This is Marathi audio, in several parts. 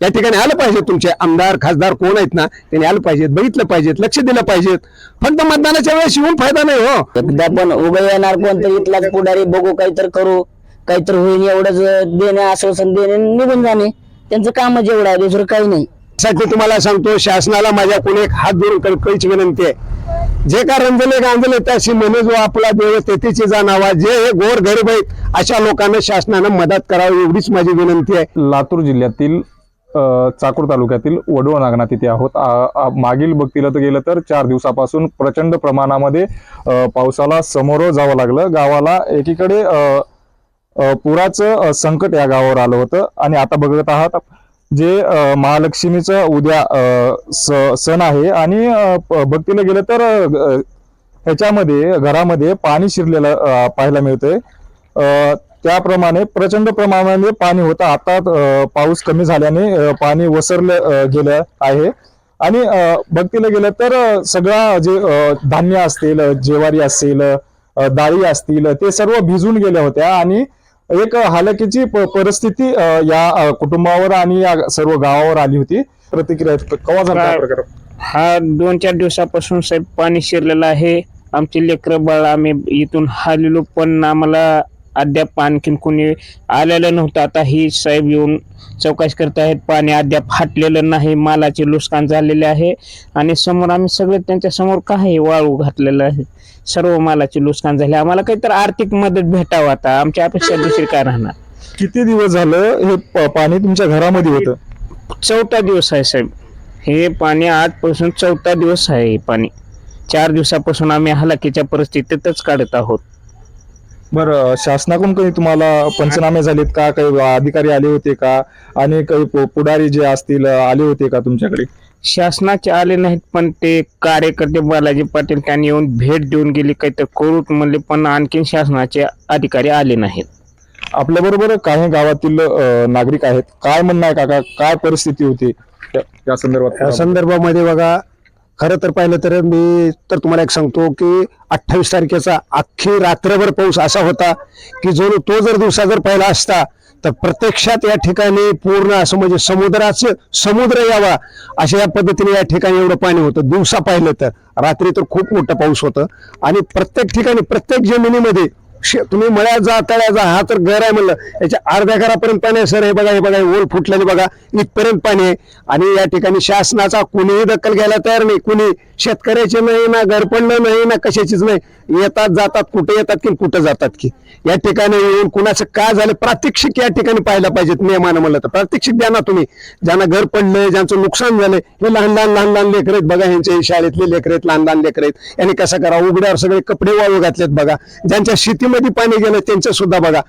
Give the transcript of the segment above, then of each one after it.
या ठिकाणी आलं पाहिजे तुमचे आमदार खासदार कोण आहेत ना त्यांनी आलं पाहिजेत बघितलं पाहिजेत लक्ष दिलं पाहिजेत फक्त मतदानाच्या वेळेस येऊन फायदा नाही हो. एकदा पण उभं येणार कोणतरी इथलाच पुढारी बघू काहीतरी करू काहीतरी होईल एवढंच देणे आश्वासन देणे निघून जाणे. त्यांचं कामच एवढं आहे दुसरं काही नाही. साठी तुम्हाला सांगतो शासनाला माझ्याकडून एक हात धरून कळकळीची विनंती आहे. जे का रंजले गांजले त्याशी म्हणे जो आपला देव तेथीची जाणावा जे हे गोर गरीब आहेत अशा लोकांना शासनानं मदत करावी एवढीच माझी विनंती आहे. लातूर जिल्ह्यातील चाकूर तालुक्यातील वडवळ नागनाथ इथे आहोत. मागील बघतील तर गेलं तर चार दिवसापासून प्रचंड प्रमाणामध्ये पावसाला समोर जावं लागलं. गावाला एकीकडे पुराचं संकट या गावावर आलं होतं. आणि आता बघत आहात जे महालक्ष्मीचं उद्या स- सण आहे. आणि प- बघतीला गेलं तर ह्याच्यामध्ये घरामध्ये पाणी शिरलेलं पाहायला मिळतंय. त्याप्रमाणे प्रचंड प्रमाणामध्ये पाणी होतं. आता पाऊस कमी झाल्याने पाणी वसरलं गेलं आहे. आणि बघतीला गेलं तर सगळा जे धान्य असतील ज्वारी असेल अ, डाळी असतील ते सर्व भिजून गेल्या होत्या. आणि एक हालकीची परिस्थिती या कुटुंबावर आणि या सर्व गावावर आली होती. प्रतिक्रिया कवा झाला हा हा दोन चार दिवसापासून साहेब पाणी शिरलेलं आहे. आमचे लेकरं बाळ आम्ही इथून हालेलो पण आम्हाला अद्याप आणखीन कोणी आलेलं नव्हतं. आता ही साहेब येऊन चौकशी करत आहेत. पाणी अद्याप फाटलेलं नाही. मालाचे नुकसान झालेले आहे. आणि समोर आम्ही सगळे त्यांच्यासमोर काय वाळू घातलेलं आहे. सर्व मालाचे नुकसान झाले. आम्हाला काहीतरी आर्थिक मदत भेटावं आता. आमच्या अपेक्षा दुसरी काय राहणार? किती दिवस झालं हे प- पाणी तुमच्या घरामध्ये होतं? चौथा दिवस आहे साहेब. हे पाणी आजपासून चौथा दिवस आहे हे पाणी. चार दिवसापासून आम्ही हलाखीच्या परिस्थितीतच काढत आहोत. बरं शासनाकडून काही तुम्हाला पंचनामे झालेत का? काही अधिकारी आले होते का? आणि काही पु- पुढारी जे असतील आले होते का तुमच्याकडे? शासनाचे आले नाहीत पण ते कार्यकर्ते बालाजी पाटील त्यांनी येऊन भेट देऊन गेले. काही तर करूट म्हणले पण आणखीन शासनाचे अधिकारी आले नाहीत. आपल्या बरोबर काही गावातील अ, नागरिक आहेत. काय म्हणणं आहे काका? काय परिस्थिती होती? त्या- त्या या संदर्भात? संदर्भामध्ये बघा खरं तर पाहिलं तर मी तर तुम्हाला एक सांगतो की अठ्ठावीस तारखेचा अख्खी रात्रभर पाऊस असा होता की जो तो जर दिवसा जर पाहिला असता तर प्रत्यक्षात या ठिकाणी पूर्ण असं म्हणजे समुद्राचं समुद्र यावा अशा या पद्धतीने या ठिकाणी एवढं पाणी होतं. दिवसा पाहिलं तर. रात्री तर खूप मोठं पाऊस होतं. आणि प्रत्येक ठिकाणी प्रत्येक जमिनीमध्ये तुम्ही मळ्यात जा तळ्यात जा हा तर घर आहे म्हणलं. याच्या अर्ध्या घरापर्यंत पाणी आहे सर हे बघा हे बघा ओल फुटल्याने बघा. इथपर्यंत पाणी आहे. आणि या ठिकाणी शासनाचा कुणीही दखल घ्यायला तयार नाही. कुणी शेतकऱ्याचे नाही ना घर पडलं नाही ना कशाचीच नाही. येतात जातात कुठे येतात की कुठं जातात की. या ठिकाणी येऊन कुणाचं काय झालं प्रात्यक्षिक या ठिकाणी पाहायला पाहिजेत नियमानं म्हणलं तर. प्रात्यक्षिक द्या ना तुम्ही. ज्यांना घर पडलंय ज्यांचं नुकसान झालंय हे लहान लहान लहान लहान लेकर आहेत बघा ह्यांचे शाळेतले लेकर आहेत लहान लहान लेकर आहेत. यांनी कसं करा उघड्यावर सगळे कपडे वाळू घातलेत बघा. ज्यांच्या शेती शेतीमध्ये पाणी गेलं त्यांचं सुद्धा बघा.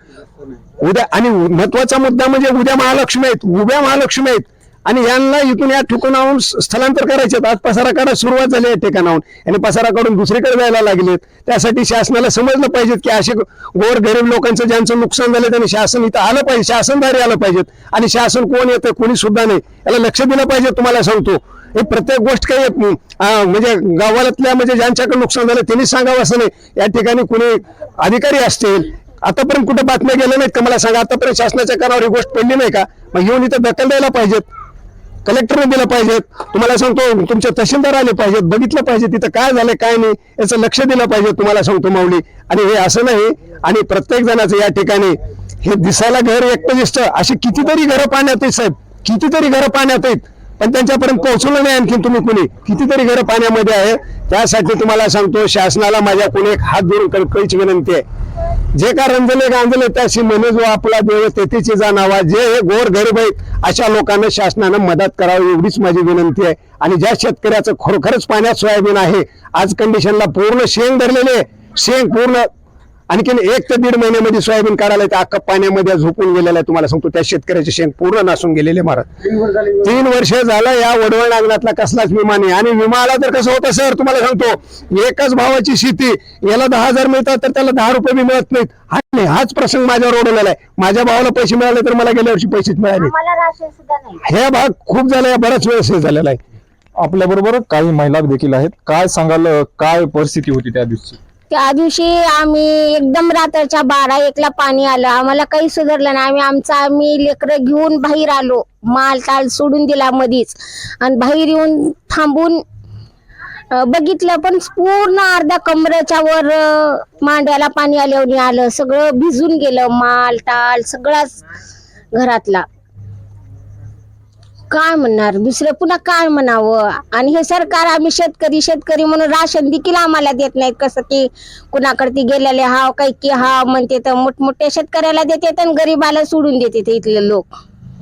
उद्या आणि महत्त्वाचा मुद्दा म्हणजे उद्या महालक्ष्मी आहेत उभ्या महालक्ष्मी आहेत. आणि यांना इथून या ठिकाणाहून स्थलांतर करायचे आज पसारा सुरुवात झाली या ठिकाणाहून. आणि पसारा काढून दुसरीकडे जायला लागलेत. त्यासाठी शासनाला समजलं पाहिजे की असे गोर गरीब लोकांचं ज्यांचं नुकसान झालं त्यांनी शासन इथं आलं पाहिजे शासनदारी आलं पाहिजेत. आणि शासन कोण येतं कोणी सुद्धा नाही. याला लक्ष दिलं पाहिजे तुम्हाला सांगतो. हे प्रत्येक गोष्ट काही म्हणजे गावातल्या म्हणजे ज्यांच्याकडे नुकसान झालं त्यांनी सांगावं असं नाही. या ठिकाणी कुणी अधिकारी असतील आतापर्यंत कुठे बातम्या गेल्या नाहीत का? मला सांगा आतापर्यंत शासनाच्या कानावर ही गोष्ट पडली नाही का? मग येऊन इथं दखल द्यायला पाहिजेत. कलेक्टरने दिलं पाहिजेत. तुम्हाला सांगतो तुमचे तहसीलदार आले पाहिजेत. बघितलं पाहिजे तिथं काय झालं काय नाही याचं लक्ष दिलं पाहिजे तुम्हाला सांगतो माऊली. आणि हे असं नाही आणि प्रत्येक जणाचं या ठिकाणी हे दिसायला घर एकटं दिसतं. अशी कितीतरी घरं पाण्यात आहेत साहेब. कितीतरी घरं पाण्यात आहेत. पण त्यांच्यापर्यंत पोहोचवलं नाही आणखी तुम्ही कुणी. कितीतरी घरं पाण्यामध्ये आहे. त्यासाठी तुम्हाला सांगतो शासनाला माझ्या कुणी एक हात धरून कळकळीची विनंती आहे. जे का रंजले गांजले त्याशी म्हणे जो आपला देव तेथीची जाणावा जे हे गोर गरीब आहेत अशा लोकांना शासनानं मदत करावी एवढीच माझी विनंती आहे. आणि ज्या शेतकऱ्याचं खरोखरच पाण्यात सोयाबीन आहे आज कंडिशनला पूर्ण शेंग धरलेले शेंग पूर्ण आणखीन एक ते दीड महिन्यामध्ये सोयाबीन काढायला ते अख्खा पाण्यामध्ये झोपून गेलेलं आहे तुम्हाला सांगतो. त्या शेतकऱ्याचे शेंग पूर्ण नासून गेलेले महाराज. तीन वर्ष झालं या वडवळ नागनातला कसलाच विमा नाही. आणि विमा आला तर कसं होतं सर तुम्हाला सांगतो एकच भावाची शेती याला दहा हजार मिळतात तर त्याला दहा रुपये बी मिळत नाहीत. हा नाही हाच प्रसंग माझ्यावर ओढवलेला आहे माझ्या भावाला पैसे मिळाले तर मला गेल्या वर्षी पैसेच मिळाले हे भाग खूप झाला बऱ्याच वेळेस हे झालेला आहे. आपल्या बरोबर काही महिला देखील आहेत. काय सांगाल काय परिस्थिती होती त्या दिवशी? त्या दिवशी आम्ही एकदम रात्रीच्या बारा एकला पाणी आलं. आम्हाला काही सुधारलं नाही. आम्ही आमचा आम्ही लेकरं घेऊन बाहेर आलो. माल ताल सोडून दिला मधीच. आणि बाहेर येऊन थांबून बघितलं पण पूर्ण अर्धा कमरेच्या वर मांड्याला पाणी आल्यावर आलं. सगळं भिजून गेलं. माल टाल सगळाच घरातला. काय म्हणणार? दुसरं पुन्हा काय म्हणावं? आणि हे सरकार आम्ही शेतकरी शेतकरी म्हणून राशन देखील आम्हाला देत नाहीत. कसं की कुणाकडे ती गेलेले हाव काही की हाव म्हणते तर मोठमोठ्या शेतकऱ्याला देते आणि गरीबाला सोडून देते ते इथले लोक.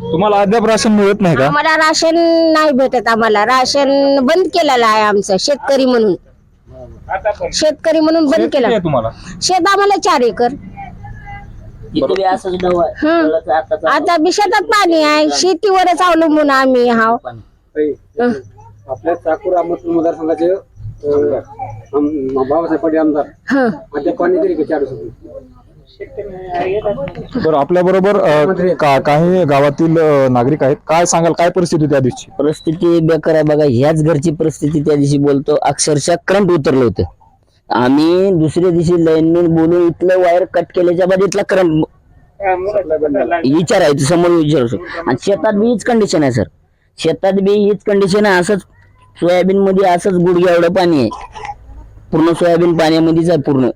तुम्हाला अद्याप राशन मिळत नाही का? आम्हाला राशन नाही भेटत आम्हाला. राशन बंद केलेलं आहे आमचं शेतकरी म्हणून. शेतकरी म्हणून बंद किती केलं. आहे तुम्हाला? शेत आम्हाला चार एकर. हं. आता बी शेतात पाणी आहे. शेतीवरच अवलंबून आम्ही हाव पाणी. हं. आपल्या चाकूर अहमदपूर मतदारसंघाचे अं, आम- बाबासाहेब पाटील आमदार. हं. पाणी तरी का चार दिवसापूर्वी? बरं आपल्या बरोबर काही गावातील अ, नागरिक आहेत. काय सांगाल? काय परिस्थिती त्या दिवशी? परिस्थिती बेकार आहे बघा. ह्याच घरची परिस्थिती त्या दिवशी बोलतो. अक्षरशः करंट उतरलं होतं. आम्ही दुसऱ्या दिवशी लाईनमॅन बोलून इथलं वायर कट केल्याच्या बाद इथला करंट विचारायचं समोर विचारू आणि शेतात बी हीच कंडिशन आहे सर शेतात बी हीच कंडिशन आहे असंच सोयाबीन मध्ये असंच गुडघ्या एवढं पाणी आहे. पूर्ण सोयाबीन पाण्यामध्येच आहे पूर्ण.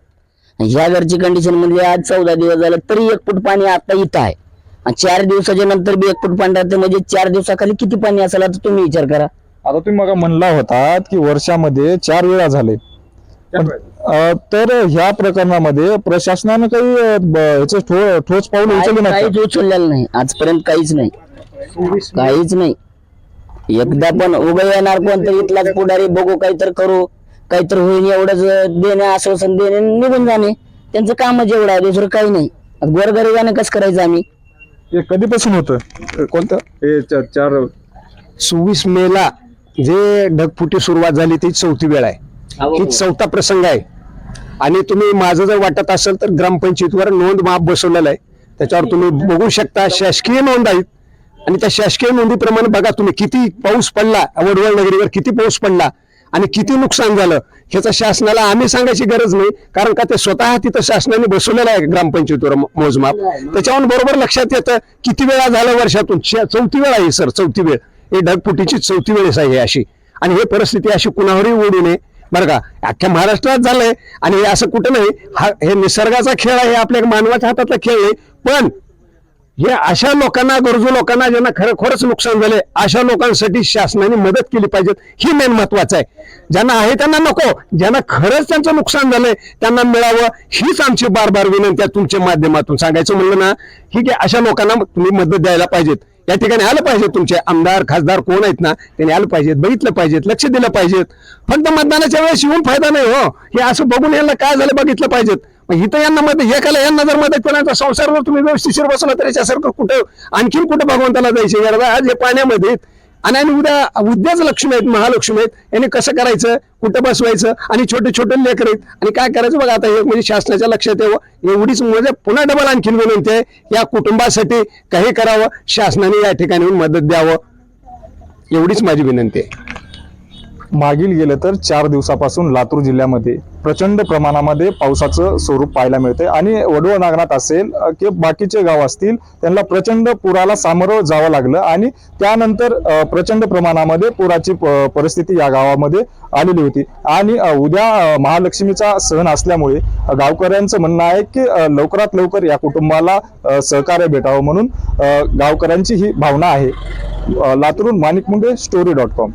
ह्या घरची कंडिशनमध्ये म्हणजे आज चौदा दिवस झाले तरी एक फूट पाणी आता इथं आहे. आणि चार दिवसाच्या नंतर बी एक फूट पाणी राहते म्हणजे चार दिवसाखाली किती पाणी असेल आता तुम्ही विचार करा. आता तुम्ही मग म्हणला होता की वर्षामध्ये चार वेळा झाले. तर ह्या प्रकरणामध्ये प्रशासनानं काही ह्याचे ठो- ठोस पाऊल उचलले नाही काहीच उचललेलं नाही. आजपर्यंत काहीच नाही. काहीच नाही. एकदा पण उभं येणार कोणतरी इथलाच पुढारी बघू काहीतरी करू. काहीतरी होईल एवढंच देणे आश्वासन देणे आणि निघून जाणे. त्यांचं कामच एवढं आहे दुसरं काही नाही. गोरगरिबाने कसं करायचं आम्ही? हे कधीपासून होतं? कोणतं? हे चार सव्वीस मेला जे ढगफुटी सुरुवात झाली ती चौथी वेळ आहे. हो, हो. ही चौथा प्रसंग आहे. आणि तुम्ही माझं जर वाटत असेल तर ग्रामपंचायतीवर नोंद माप बसवलेलं आहे. त्याच्यावर तुम्ही बघू शकता शासकीय नोंद आहेत. आणि त्या शासकीय नोंदीप्रमाणे बघा तुम्ही किती पाऊस पडला वडवळ नगरीवर किती पाऊस पडला आणि किती नुकसान झालं ह्याचं शासनाला आम्ही सांगायची गरज नाही. कारण का ते स्वतः तिथं शासनाने बसवलेलं आहे ग्रामपंचायतीवर मोजमाप त्याच्यावर बरोबर लक्षात येतं किती वेळा झालं वर्षातून? चौथी वेळ आहे सर चौथी वेळ. हे ढगफुटीची चौथी वेळेस आहे अशी. आणि हे परिस्थिती अशी कुणावरही ओढू नये. बरं का? अख्ख्या महाराष्ट्रात झालंय आणि हे असं कुठं नाही हा हे निसर्गाचा खेळ आहे आपल्या मानवाच्या हातातला खेळ आहे पण हे अशा लोकांना गरजू लोकांना ज्यांना खरोखरच नुकसान झाले अशा लोकांसाठी शासनाने मदत केली पाहिजे ही मेन महत्वाचं आहे. ज्यांना आहे त्यांना नको. ज्यांना खरंच त्यांचं नुकसान झालंय त्यांना मिळावं हीच आमची बार बार विनंती आहे तुमच्या माध्यमातून. सांगायचं म्हणलं ना ठीक आहे अशा लोकांना तुम्ही मदत द्यायला पाहिजेत. या ठिकाणी आलं पाहिजे तुमचे आमदार खासदार कोण आहेत ना त्यांनी आलं पाहिजेत बघितलं पाहिजेत लक्ष दिलं पाहिजेत. फक्त मतदानाच्या वेळेस येऊन फायदा नाही हो. हे असं बघून यांना काय झालं बघितलं पाहिजेत. मग इथं यांना मदत एकाला यांना जर मदत केला संसार जर तुम्ही व्यवस्थिशीर बसला तर याच्यासारखं कुठं आणखीन कुठं भगवंताला जायचे? गरज आज हे पाण्यामध्ये आहेत. आणि आणि उद्या उद्याच लक्ष्मी आहेत महालक्ष्मी आहेत. यांनी कसं करायचं कुठं बसवायचं आणि छोटे छोटे लेकर आहेत. आणि काय करायचं बघा आता हे म्हणजे शासनाच्या लक्षात यावं. एवढीच म्हणजे पुन्हा डबल आणखीन विनंती आहे. या कुटुंबासाठी काही करावं शासनाने या ठिकाणी मदत द्यावं. एवढीच माझी विनंती आहे. मागील गेलं तर चार दिवसापासून लातूर जिल्ह्यामध्ये प्रचंड प्रमाणामध्ये पावसाचं स्वरूप पाहायला मिळते आणि वडवळ नागनाथ असेल की बाकीचे गाव असतील त्यांना प्रचंड पुराला सामोरं जावं लागलं. आणि त्यानंतर प्रचंड प्रमाणामध्ये पुराची प- परिस्थिती या गावामध्ये आलेली होती. आणि उद्या महालक्ष्मीचा सण असल्यामुळे गावकऱ्यांचं म्हणणं आहे की लवकरात लवकर या कुटुंबाला सहकार्य भेटावं म्हणून गावकऱ्यांची ही भावना आहे. लातूरून Manik Munde story dot com.